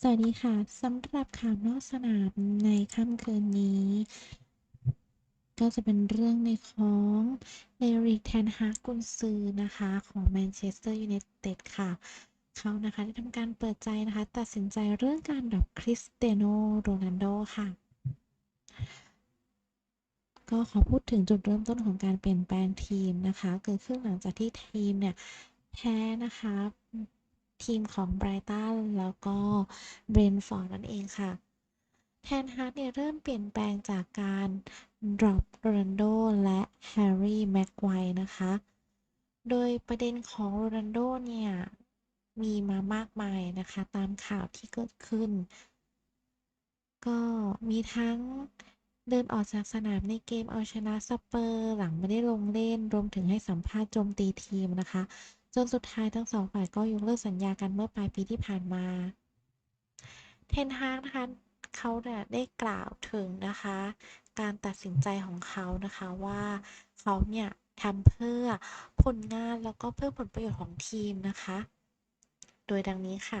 สวัสดีค่ะสำหรับข่าวนอกสนามในค่ำคืนนี้ ก็จะเป็นเรื่องในของเอริกแทนฮากกุนซือนะคะ ของแมนเชสเตอร์ยูไนเต็ดค่ะ เขานะคะ ได้ทำการเปิดใจนะคะ ตัดสินใจเรื่องการดรอปคริสเตียโนโรนัลโดค่ะ ก็ขอพูดถึงจุดเริ่มต้นของการเปลี่ยนแปลงทีมนะคะ เกิดขึ้นหลังจากที่ทีมเนี่ย แพ้นะคะ ทีมของไบรตันแล้วก็เบรนฟอร์ดนั่นเองค่ะ แทนฮาร์ดเนี่ยเริ่มเปลี่ยนแปลงจากการดรอปโรนัลโดและแฮร์รี่แม็กไกวนะคะ โดยประเด็นของโรนัลโดเนี่ย มีมามากมายนะคะ ตามข่าวที่เกิดขึ้น ก็มีทั้งเดินออกจากสนามในเกมเอาชนะสเปอร์ หลังไม่ได้ลงเล่น รวมถึงให้สัมภาษณ์โจมตีทีมนะคะ จนสุดท้ายทั้งสองฝ่ายก็ยกเลิกสัญญากันเมื่อปลายปีที่ผ่านมา เทนฮากนะคะเขาเนี่ยได้กล่าวถึงนะคะ การตัดสินใจของเขานะคะว่าเขาเนี่ยทำเพื่อผลงานแล้วก็เพื่อผลประโยชน์ของทีมนะคะ โดยดังนี้ค่ะ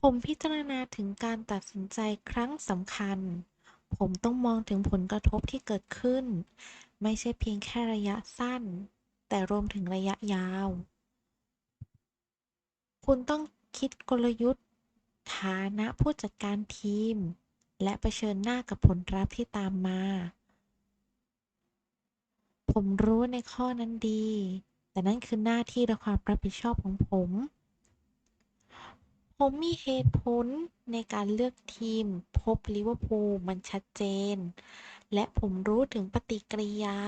ผมพิจารณาถึงการตัดสินใจครั้งสำคัญ ผมต้องมองถึงผลกระทบที่เกิดขึ้น ไม่ใช่เพียงแค่ระยะสั้น แต่รวมถึงระยะยาว คุณต้องคิดกลยุทธ์ ฐานะผู้จัดการทีม และะเผชิญหน้ากับผลลัพธ์ที่ตามมา ผมรู้ในข้อนั้นดี แต่นั่นคือหน้าที่และความรับผิดชอบของผม ผมมีเหตุผลในการเลือกทีม พบลิเวอร์พูลมันชัดเจน และผมรู้ถึงปฏิกิริยา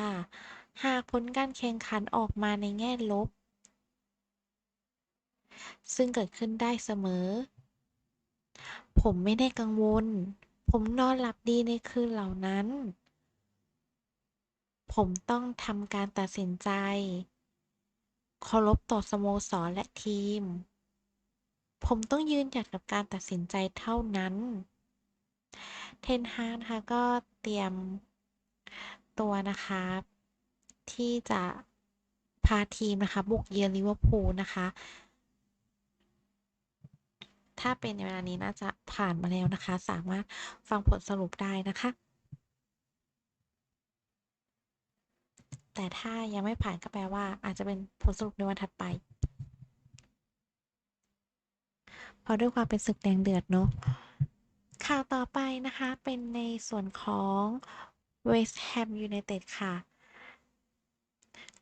หากผลการแข่งขันออกมาในแง่ลบ ซึ่งเกิดขึ้นได้เสมอ ผมไม่ได้กังวล ผมนอนหลับดีในคืนเหล่านั้น ผมต้องทำการตัดสินใจเคารพต่อสโมสรและทีม ผมต้องยืนหยัดกับการตัดสินใจเท่านั้น เทนฮากนะคะก็เตรียมตัวนะคะ ที่จะพาทีมนะคะบุกเยือนลิเวอร์พูลนะคะ ถ้าเป็นในเวลานี้น่าจะผ่านมาแล้วนะคะ สามารถฟังผลสรุปได้นะคะ แต่ถ้ายังไม่ผ่านก็แปลว่า อาจจะเป็นผลสรุปในวันถัดไปเพราะด้วยความเป็นศึกแดงเดือดเนาะข่าวต่อไปนะคะเป็นในส่วนของ West Ham United ค่ะ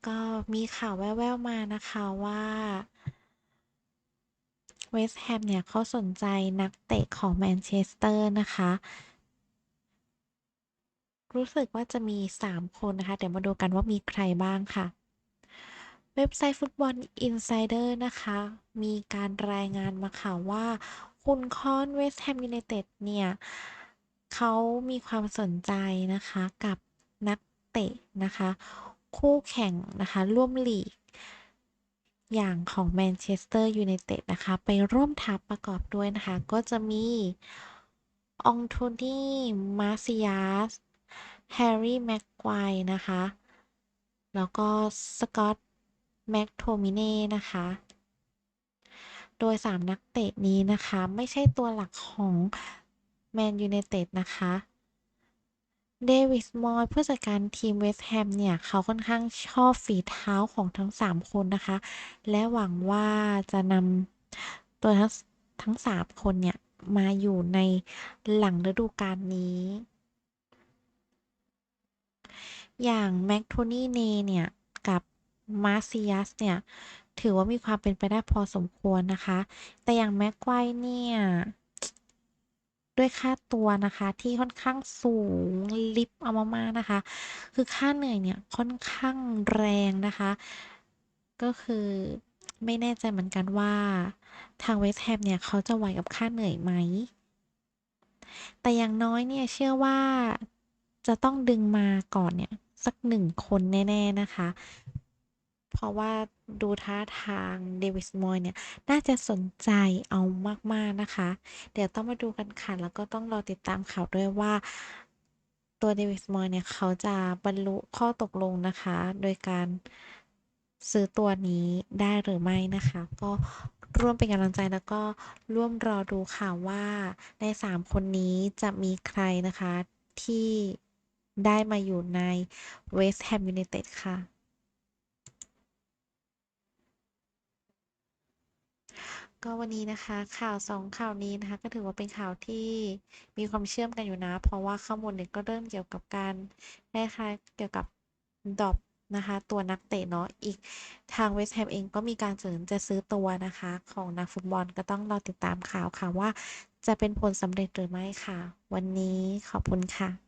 ก็มีข่าวแว่วๆมานะคะว่าเวสต์แฮมเนี่ยเขาสนใจนักเตะของแมนเชสเตอร์นะคะ รู้สึกว่าจะมี 3 คนนะคะ เดี๋ยวมาดูกันว่ามีใครบ้างค่ะ เว็บไซต์ฟุตบอลอินไซเดอร์นะคะ มีการรายงานมาค่ะว่า คุณคอนเวสต์แฮมยูไนเต็ดเนี่ยเขามีความสนใจนะคะกับนักเตะนะคะ คู่แข่งนะคะ ร่วมลีก อย่างของแมนเชสเตอร์ยูไนเต็ดนะคะ ไปร่วมทัพประกอบด้วยนะคะ ก็จะมีองโทนี่มาซิยัสแฮร์รี่แม็กควายนะคะ แล้วก็สกอตแม็กโทมิเน่นะคะ โดย 3 นักเตะนี้นะคะ ไม่ใช่ตัวหลักของแมนยูไนเต็ดนะคะ เดวิสมอยผู้จัดการทีมเวสต์แฮมเนี่ย เขาค่อนข้างชอบฝีเท้าของทั้ง 3 คนนะคะ และหวังว่าจะนำตัวทั้งทั้ง 3 คนเนี่ย มาอยู่ในหลังฤดูกาลนี้ อย่างแม็กโทนี่เนเนี่ย กับมาซิยัสเนี่ย ถือว่ามีความเป็นไปได้พอสมควรนะคะ แต่อย่างแม็กไกวเนี่ย ด้วยค่าตัวนะคะ ที่ค่อนข้างสูงลิฟเอามากๆนะคะ คือค่าเหนื่อยเนี่ยค่อนข้างแรงนะคะ ก็คือไม่แน่ใจเหมือนกันว่า ทางเวสแฮมเนี่ยเขาจะไหวกับค่าเหนื่อยไหม แต่อย่างน้อยเนี่ยเชื่อว่าจะต้องดึงมาก่อนเนี่ยสักหนึ่งคนแน่ ๆ นะคะ เพราะว่าดูท่าทางเดวิสมอยเนี่ย น่าจะสนใจเอามาก ๆ นะคะ เดี๋ยวต้องมาดูกันค่ะ แล้วก็ต้องรอติดตามข่าวด้วยว่าตัวเดวิสมอยเนี่ย เขาจะบรรลุข้อตกลงนะคะ โดยการซื้อตัวนี้ได้หรือไม่นะคะ ก็ร่วมเป็นกำลังใจแล้วก็ร่วมรอดูค่ะว่าใน 3 คนนี้จะมีใครนะคะที่ได้มาอยู่ใน West Ham United ค่ะ ก็วันนี้นะคะข่าว2ข่าวนี้นะคะก็ถือว่าเป็นข่าวที่มีความเชื่อมกันอยู่นะ เพราะว่าข้อมูลเนี่ยก็เริ่มเกี่ยวกับการคล้ายๆเกี่ยวกับดรอปนะคะ ตัวนักเตะเนาะอีกทางเวสต์แฮมเองก็มีการเสนอจะซื้อตัวนะคะ ของนักฟุตบอลก็ต้องรอติดตามข่าวค่ะว่าจะเป็นผลสำเร็จหรือไม่ค่ะ วันนี้ขอบคุณค่ะ